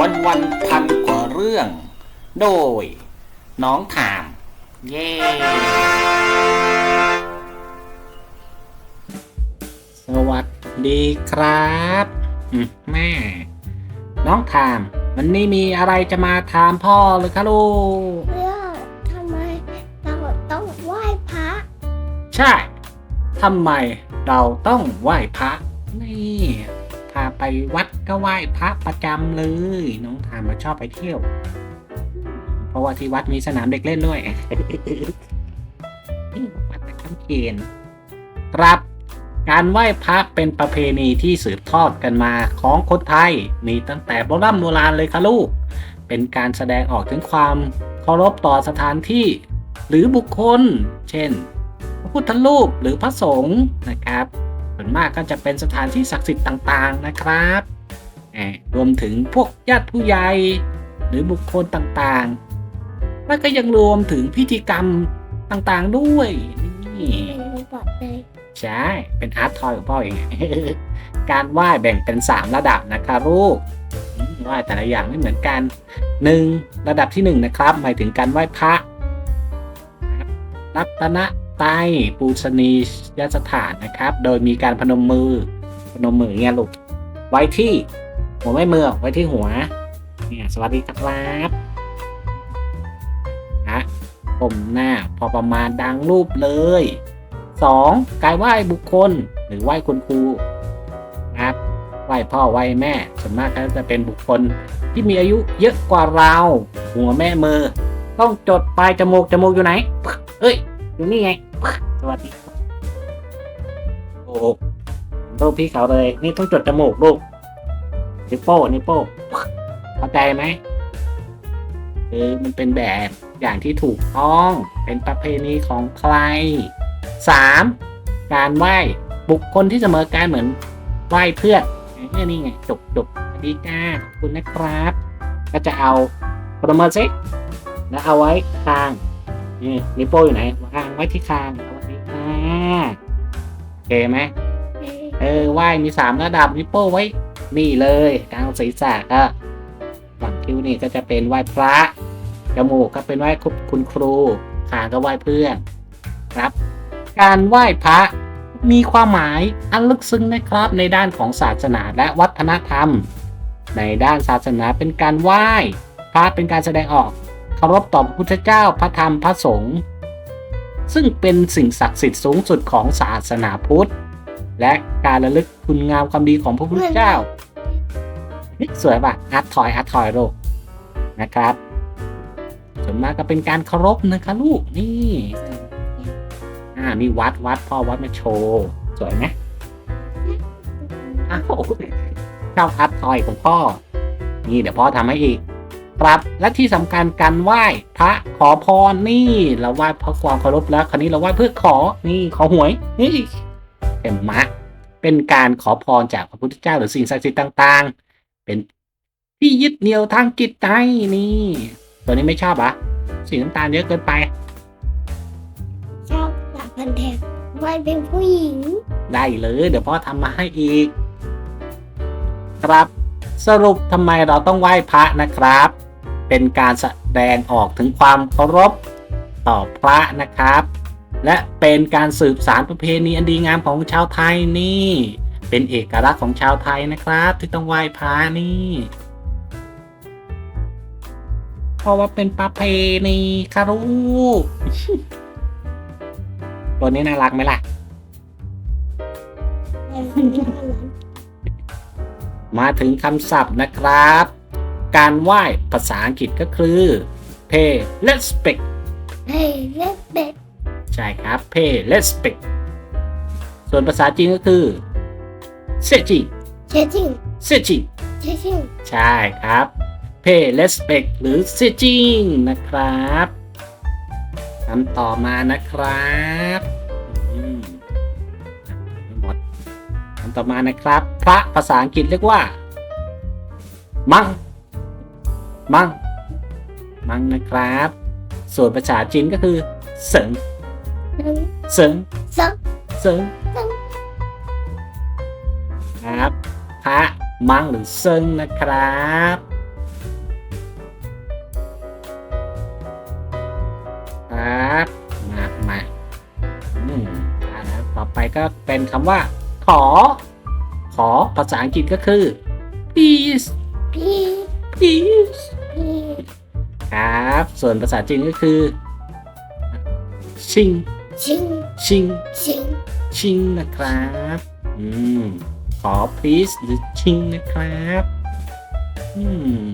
วันวันพันกว่าเรื่อง โดย น้องถาม เย้ สวัสดีครับอืมแม่ น้องถาม วันนี้มีอะไรจะมาถามพ่อหรือคะลูกเรื่องทำไมเราต้องไหว้พระ ใช่ทำไมเราต้องไหว้พระนี่พา ไปวัดก็ไหว้พระประจำเลย น้องถามมาชอบไปเที่ยว เพราะว่าที่วัดมีสนามเด็กเล่นด้วยวัดตะคำเคนครับการไหว้พระเป็นประเพณีที่สืบทอดกันมาของคนไทย มีตั้งแต่โบราณโบราณเลยค่ะลูก เป็นการแสดงออกถึงความเคารพต่อสถานที่ หรือบุคคล เช่น พระพุทธรูปหรือพระสงฆ์นะครับ ส่วนมากก็จะเป็นสถานที่ศักดิ์สิทธิ์ต่างๆนะครับรวมถึงพวกญาติผู้ใหญ่หรือบุคคลต่างๆ แล้วก็ยังรวมถึงพิธีกรรมต่างๆด้วยนี่ไม่ปอดเลยใช่ เป็นอาร์ตทอยของพ่อเอง การไหว้แบ่งเป็น 3 ระดับนะครับลูกไหว้แต่ละอย่างไม่เหมือนกัน 1. ระดับที่ 1 นะครับ หมายถึงการไหว้พระรับรัตน ไตรัยปูชนียสถานนะครับ โดยมีการพนมมือ พนมมือเงี้ยลูก ไว้ที่หัวไม่มือไว้ที่หัว เนี่ยสวัสดีครับนะก้มหน้าพอประมาณดังรูปเลย 2. การไหว้บุคคลหรือไหว้คุณครูนะครับไหว้พ่อไหว้แม่ส่วนมากก็จะเป็นบุคคลที่มีอายุเยอะกว่าเรา หัวแม่มือ ต้องจดปลายจมูกจมูกอยู่ไหน เอ้ย อยู่นี่ไง สวัสดีโอ้โหรูปพี่เขาเลย นี่ต้องจดจมูกลูกนิโป้นิโป้เข้าใจไหมคือมันเป็นแบบอย่างที่ถูกต้อง เป็นประเพณีของใคร 3. การไหว้บุคคลที่เสมอการเหมือนไหว้เพื่อนเนี่ยนี่ไงจบจบสวัสดีจ้าขอบคุณนะครับ ก็จะเอาพนมมือซิแล้วเอาไว้คาง นี่นิ้วโป้งอยู่ไหนวางไว้ที่คางสวัสดีค่ะโอเคไหมเออไหว้มีสามระดับนิ้วโป้งไว้ นี่เลยกลางศีรษะก็ฝั่งคิ้วนี่ก็จะเป็นไหว้พระจมูกก็เป็นไหว้คุณครูคางก็ไหว้เพื่อน ครับ การไหว้พระมีความหมายอันลึกซึ้งนะครับในด้านของศาสนาและวัฒนธรรม ในด้านศาสนาเป็นการไหว้ พระเป็นการแสดงออก เคารพต่อพระพุทธเจ้าพระธรรมพระสงฆ์ซึ่งเป็นสิ่งศักดิ์สิทธิ์สูงสุดของศาสนาพุทธ และการระลึกคุณงามความดีของพระพุทธเจ้านี่สวยป่ะอาร์ทอยอาร์ทอยโลกนะครับส่วนมากก็เป็นการเคารพนะคะลูกนี่อ่านี่วัดวัดพ่อวัดมาโชว์สวยไหมอ้าวชอบอัพทอยของพ่อ นี่เดี๋ยวพ่อทำให้อีก ปรับ และที่สำคัญการไหว้พระขอพรนี่เราไหว้เพราะความเคารพแล้ว คราวนี้เราไหว้เพื่อขอนี่ขอหวยนี่เห็นไหมเป็นการขอพรจากพระพุทธเจ้าหรือสิ่งศักดิ์สิทธิ์ต่าง ๆ เป็นที่ยึดเหนี่ยวทางจิตใจนี่ ตัวนี้ไม่ชอบเหรอะสีน้ำตาลเยอะเกินไป ชอบหลับพันแทนไหว้เป็นผู้หญิง ได้เลย เดี๋ยวพ่อทำมาให้อีก ครับสรุปทำไมเราต้องไหว้พระนะครับ เป็นการแสดงออกถึงความเคารพต่อพระนะครับ และเป็นการสืบสารประเพณีอันดีงามของชาวไทยนี่ เป็นเอกลักษณ์ของชาวไทยนะครับ ที่ต้องไหว้พระนี่เพราะว่าเป็นประเพณีคารุกตัวนี้น่ารักไหมล่ะ มาถึงคำศัพท์นะครับ การไหว้ภาษาอังกฤษก็คือ pay respect เฮ้ยเล็กเด็ดใช่ครับ pay respect ส่วนภาษาจีนก็คือเซจิงเชจิงเซจิงเชจิงใช่ครับ pay respect หรือเซจิงนะครับคำต่อมานะครับอืมไม่หมดคำต่อมานะครับ พระภาษาอังกฤษเรียกว่า มัง มั่งมั่งนะครับ ส่วนภาษาจีนก็คือ เสิงเสิงเสิงเสิงครับพระมั่งหรือเสิงนะครับครับมามาอืมนะต่อไปก็เป็นคำว่า ขอ ขอภาษาอังกฤษก็คือ please peace peace ครับ ส่วนภาษาจีนก็คือชิงชิงชิงชิงชิงนะครับอืมขอ please หรือชิงนะครับอืม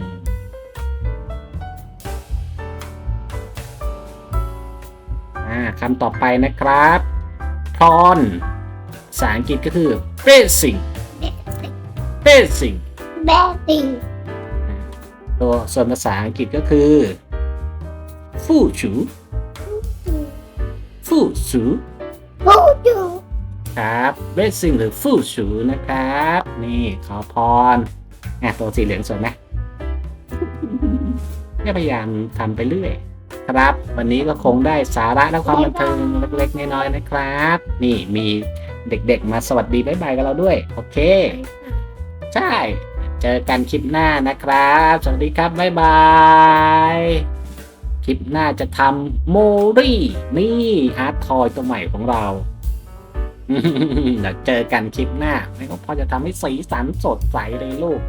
อ่าคำต่อไปนะครับพรอนภาษาอังกฤษก็คือ facing แบะ ติง facing แบะติงตัวส่วนภาษาอังกฤษก็คือฟู่ชูฟู่ชูฟูจูครับ facing หรือฟู่ชูนะครับ นี่ขอพรอะตัวสีเหลืองสวยไหมก็พยายามทำไปเรื่อยครับ วันนี้ก็คงได้สาระและความบันเทิงเล็กๆน้อยๆนะครับ นี่มีเด็กๆมาสวัสดีบ๊ายบายกับเราด้วย โอเค ใช่ เจอกันคลิปหน้านะครับ สวัสดีครับ บ๊ายบาย คลิปหน้าจะทำโมรี่นี่ฮาร์ดทอยตัวใหม่ของเราเดี๋ยวเจอกันคลิปหน้าไม่ก็พอจะทำให้สีสันสดใสเลยลูก